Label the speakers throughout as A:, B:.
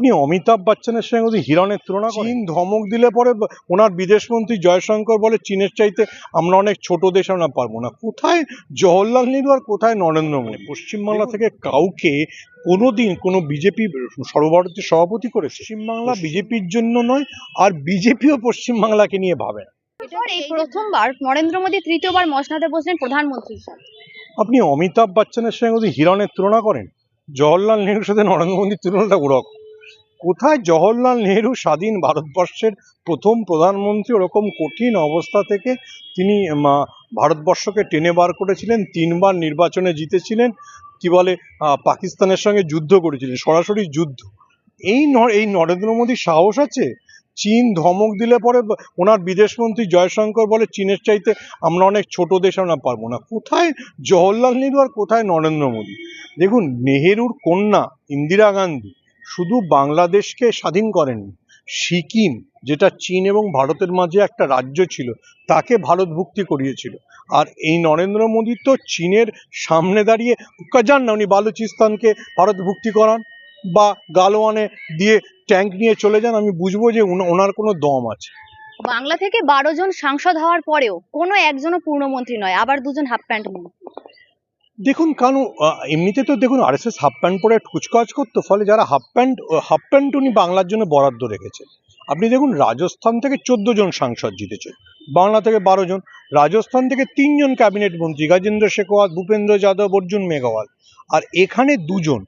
A: আপনি অমিতাভ বচ্চনের সঙ্গে যদি হিরণের তুলনা করেন। চীন ধমক দিলে পরে ওনার বিদেশমন্ত্রী জয়শঙ্কর বলে চীনের চাইতে আমরা অনেক ছোট দেশ আমরা পারব না। কোথায় জওহরলাল নেহরু আর কোথায় নরেন্দ্র মোদী? পশ্চিমবাংলা থেকে কাউকে কোনোদিন কোনো বিজেপি সর্বভারতীয় সভাপতি করে পশ্চিমবাংলা বিজেপির জন্য নয় আর বিজেপিও পশ্চিমবাংলাকে নিয়ে ভাবে না।
B: এই প্রথমবার নরেন্দ্র মোদী তৃতীয়বার মসনাদে বসলেন প্রধানমন্ত্রী
A: আপনি অমিতাভ বচ্চনের সঙ্গে যদি হিরণের তুলনা করেন জওহরলাল নেহরুর সাথে নরেন্দ্র মোদীর তুলনাটা ওরকম। কোথায় জওহরলাল নেহরু স্বাধীন ভারতবর্ষের প্রথম প্রধানমন্ত্রী? ওরকম কঠিন অবস্থা থেকে তিনি ভারতবর্ষকে টেনে বার করেছিলেন, তিনবার নির্বাচনে জিতেছিলেন, কি বলে পাকিস্তানের সঙ্গে যুদ্ধ করেছিলেন, সরাসরি যুদ্ধ। এই এই নরেন্দ্র মোদীর সাহস আছে? চীন ধমক দিলে পরে ওনার বিদেশমন্ত্রী জয়শঙ্কর বলে, চীনের চাইতে আমরা অনেক ছোট দেশ, আমরা পারব না। কোথায় জওহরলাল নেহরু আর কোথায় নরেন্দ্র মোদী? দেখুন, নেহেরুর কন্যা ইন্দিরা গান্ধী শুধু বাংলাদেশকে স্বাধীন করেননি, সিকিম, যেটা চীন এবং ভারতের মাঝে একটা রাজ্য ছিল, তাকে ভারত ভারতভুক্তি করিয়েছিল। আর এই নরেন্দ্র মোদী তো চীনের সামনে দাঁড়িয়ে যান না উনি বালুচিস্তানকে ভারত ভারতভুক্তি করান বা গালোয়ানে দিয়ে ট্যাঙ্ক নিয়ে চলে যান, আমি বুঝব যে ওনার কোনো দম আছে।
B: বাংলা থেকে বারো জন সাংসদ হওয়ার পরেও কোনো একজনও পূর্ণমন্ত্রী নয়, আবার দুজন হাফ প্যান্ট মন্ত্রী
A: দেখুন, কারণ এমনিতে তো দেখুন R S S half pant পরে কুচকাজ করতো, ফলে যারা হাফ প্যান্ট হাফ প্যান্ট উনি বাংলার জন্য বরাদ্দ রেখেছে। আপনি দেখুন, রাজস্থান থেকে চোদ্দ জন সাংসদ জিতেছে, বাংলা থেকে বারো জন। রাজস্থান থেকে তিনজন ক্যাবিনেট মন্ত্রী, গাজেন্দ্র শেখাওয়াত, ভূপেন্দ্র যাদব, অর্জুন মেঘওয়াল। আর এখানে দুজন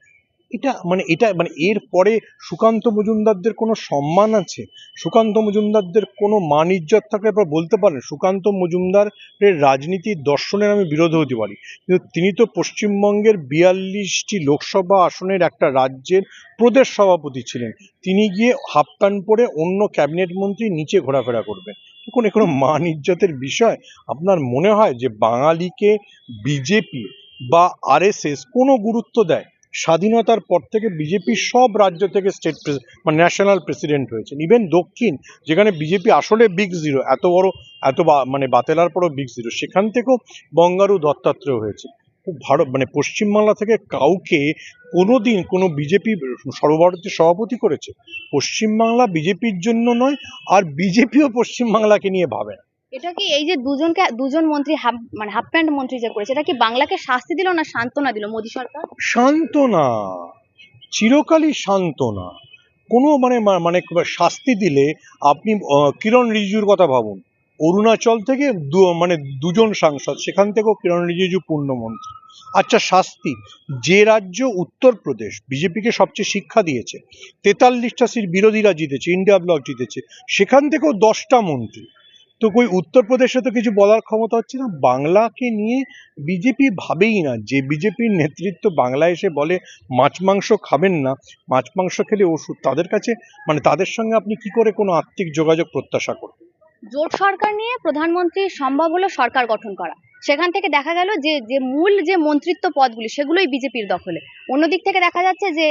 A: এটা মানে এটা মানে এর পরে সুকান্ত মজুমদারদের কোনো সম্মান আছে? সুকান্ত মজুমদারদের কোনো মান ইজ্জত থাকলে আপনারা বলতে পারেন, সুকান্ত মজুমদারের রাজনীতির দর্শনের আমি বিরোধ হতে পারি। কিন্তু তিনি তো পশ্চিমবঙ্গের বিয়াল্লিশটি লোকসভা আসনের একটা রাজ্যের প্রদেশ সভাপতি ছিলেন। তিনি গিয়ে হাফ প্যান্ট পরে অন্য ক্যাবিনেট মন্ত্রী নিচে ঘোরাফেরা করবেন। এ কোনো মান ইজ্জতের বিষয়? আপনার মনে হয় যে বাঙালিকে বিজেপি বা আরএসএস কোনো গুরুত্ব দেয়? স্বাধীনতার পর থেকে বিজেপি সব রাজ্য থেকে স্টেট মানে ন্যাশনাল প্রেসিডেন্ট হয়েছেন। ইভেন দক্ষিণ, যেখানে বিজেপি আসলে বিগ জিরো এত বড়, এত মানে বাতেলার পরও বিগ জিরো সেখান থেকেও বঙ্গারু দত্তাত্রেয় হয়েছে। খুব ভারত মানে পশ্চিমবাংলা থেকে কাউকে কোনো দিন কোনো বিজেপি সর্বভারতীয় সভাপতি করেছে। পশ্চিমবাংলা বিজেপির জন্য নয়, আর বিজেপিও পশ্চিমবাংলাকে নিয়ে ভাবে না।
B: এটা কি এই যে দুজনকে, দুজন মন্ত্রী মানে হাফ প্যান্ট মন্ত্রী যে করেছে, এটা কি বাংলাকে শাস্তি দিল না সান্ত্বনা দিল মোদী সরকার?
A: সান্ত্বনা, চিরকালই সান্ত্বনা। কোনো মানে মানে শাস্তি দিলে আপনি কিরণ রিজিজুর কথা ভাবুন। অরুণাচল থেকে মানে দুজন সাংসদ, সেখান থেকেও কিরণ রিজিজু পূর্ণমন্ত্রী। আচ্ছা শাস্তি। যে রাজ্য উত্তরপ্রদেশ, বিজেপিকে সবচেয়ে শিক্ষা দিয়েছে, তেতাল্লিশটা সিট বিরোধীরা জিতেছে, ইন্ডিয়া ব্লক জিতেছে, সেখান থেকেও দশটা মন্ত্রী। তো কই উত্তরপ্রদেশে তো কিছু বলার ক্ষমতা হচ্ছে না। বাংলাকে নিয়ে বিজেপি ভাবেই না। যে বিজেপির নেতৃত্ব বাংলায় এসে বলে, মাছ, মাংস খাবেন না, মাছ, মাংস খেলে ওষুধ। তাদের কাছে মানে তাদের সঙ্গে আপনি কি করে কোনো আর্থিক যোগাযোগ প্রত্যাশা করবেন?
B: জোট সরকার নিয়ে প্রধানমন্ত্রী সম্ভব হলো সরকার গঠন করা। সেখান থেকে দেখা গেল যে যে মূল যে মন্ত্রিত্ব পদগুলি, সেগুলোই বিজেপির দখলে। অন্যদিক থেকে দেখা যাচ্ছে যে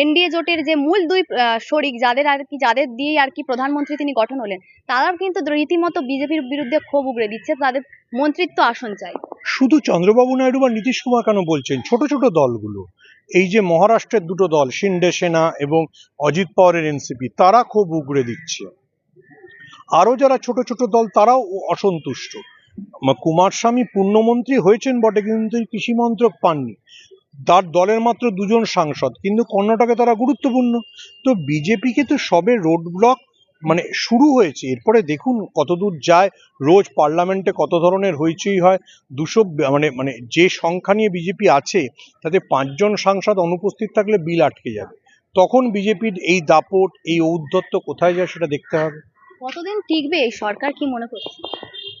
B: এনডিএ জোটের যে মূল দুই শরিক, যাদের আর কি, যাদের দিয়ে আর কি প্রধানমন্ত্রী তিনি গঠন হলেন, তারাও কিন্তু রীতিমতো বিজেপির বিরুদ্ধে ক্ষোভ উগড়ে দিচ্ছে, তাদের মন্ত্রিত্ব আসন চাই।
A: শুধু চন্দ্রবাবু নাইডু বা নীতিশ কুমার কেন বলছেন? ছোট ছোট দলগুলো, এই যে মহারাষ্ট্রের দুটো দল, শিন্ডে সেনা এবং অজিত পাওয়ারের এনসিপি তারা খুব উগড়ে দিচ্ছে। আরও যারা ছোট ছোট দল, তারাও অসন্তুষ্ট। কুমারস্বামী পূর্ণমন্ত্রী হয়েছেন বটে, কিন্তু এই কৃষি মন্ত্রক পাননি। তার দলের মাত্র দুজন সাংসদ কিন্তু কর্ণাটকে তারা গুরুত্বপূর্ণ। তো বিজেপিকে তো সবে রোড ব্লক মানে শুরু হয়েছে। এরপরে দেখুন কতদূর যায় রোজ পার্লামেন্টে কত ধরনের হইচই হয়। দুশো মানে মানে যে সংখ্যা নিয়ে বিজেপি আছে তাতে পাঁচজন সাংসদ অনুপস্থিত থাকলে বিল আটকে যাবে। তখন বিজেপির এই দাপট এই ঔদ্ধত্য কোথায় যায় সেটা দেখতে হবে।
B: কতদিন টিকবে? এই সরকার কি মনে করছে?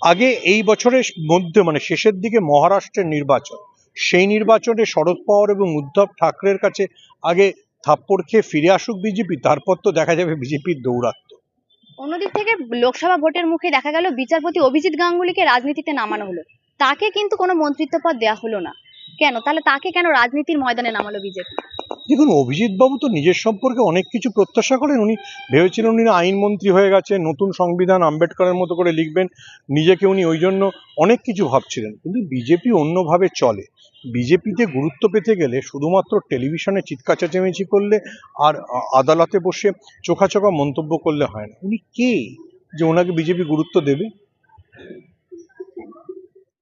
A: আগে এই বছরের মধ্যে মানে শেষের দিকে মহারাষ্ট্রের নির্বাচন। সেই নির্বাচনে শরদ পাওয়ার এবং উদ্ধব ঠাকরের কাছে আগে থাপ্পড় খেয়ে ফিরে আসুক বিজেপি তারপর তো দেখা যাবে বিজেপির দৌরাত্ম
B: অন্যদিক থেকে লোকসভা ভোটের মুখে দেখা গেল বিচারপতি অভিজিৎ গাঙ্গুলিকে রাজনীতিতে নামানো হলো। তাকে কিন্তু কোনো মন্ত্রিত্ব পদ দেওয়া হলো না। কেন? তাহলে তাকে কেন রাজনীতির ময়দানে নামালো বিজেপি?
A: দেখুন অভিজিৎ বাবু তো নিজের সম্পর্কে অনেক কিছু প্রত্যাশা করেন। উনি ভেবেছিলেন উনি আইনমন্ত্রী হয়ে গেছে নতুন সংবিধান আম্বেদকরের মতো করে লিখবেন। নিজেকে উনি ওই জন্য অনেক কিছু ভাবছিলেন। কিন্তু বিজেপি অন্যভাবে চলে। বিজেপিতে গুরুত্ব পেতে গেলে শুধুমাত্র টেলিভিশনে চিৎকা চেঁচামেচি করলে আর আদালতে বসে চোখাচোখা মন্তব্য করলে হয় না। উনি কে যে ওনাকে বিজেপি গুরুত্ব দেবে?